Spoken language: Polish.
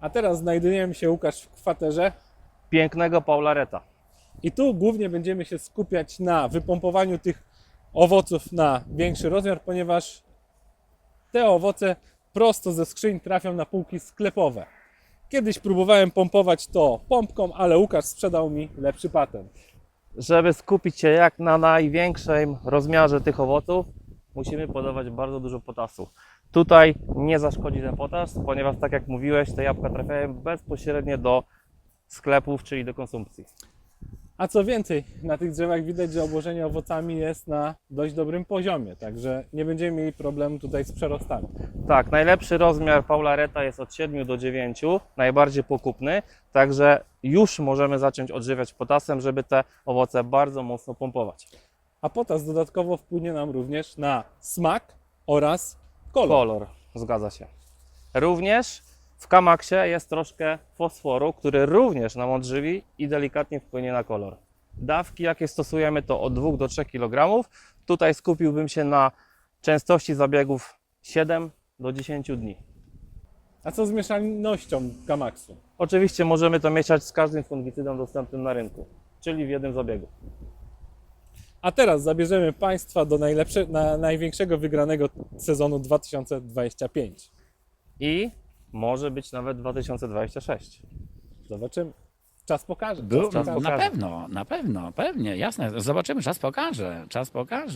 A teraz znajdujemy się, Łukasz, w kwaterze Pięknego Paulareta. i tu głównie będziemy się skupiać na wypompowaniu tych owoców na większy rozmiar, ponieważ te owoce prosto ze skrzyń trafią na półki sklepowe. Kiedyś próbowałem pompować to pompką, ale Łukasz sprzedał mi lepszy patent. Żeby skupić się jak na największym rozmiarze tych owoców, musimy podawać bardzo dużo potasu. Tutaj nie zaszkodzi ten potas, ponieważ tak jak mówiłeś, te jabłka trafiają bezpośrednio do sklepów, czyli do konsumpcji. A co więcej, na tych drzewach widać, że obłożenie owocami jest na dość dobrym poziomie, także nie będziemy mieli problemu tutaj z przerostami. Tak, najlepszy rozmiar Paulareta jest od 7 do 9, najbardziej pokupny, także już możemy zacząć odżywiać potasem, żeby te owoce bardzo mocno pompować. A potas dodatkowo wpłynie nam również na smak oraz kolor. Kolor, zgadza się. Również w kamaksie jest troszkę fosforu, który również nam odżywi i delikatnie wpłynie na kolor. Dawki, jakie stosujemy, to od 2 do 3 kg. Tutaj skupiłbym się na częstości zabiegów 7 do 10 dni. A co z mieszalnością Gamaxu? Oczywiście możemy to mieszać z każdym fungicydą dostępnym na rynku, czyli w jednym zabiegu. A teraz zabierzemy Państwa do najlepsze, na, największego wygranego sezonu 2025. I może być nawet 2026. Zobaczymy. Czas pokaże. Był, Czas na pokaże. pewno, na pewno, pewnie, jasne. Zobaczymy, czas pokaże, czas pokaże.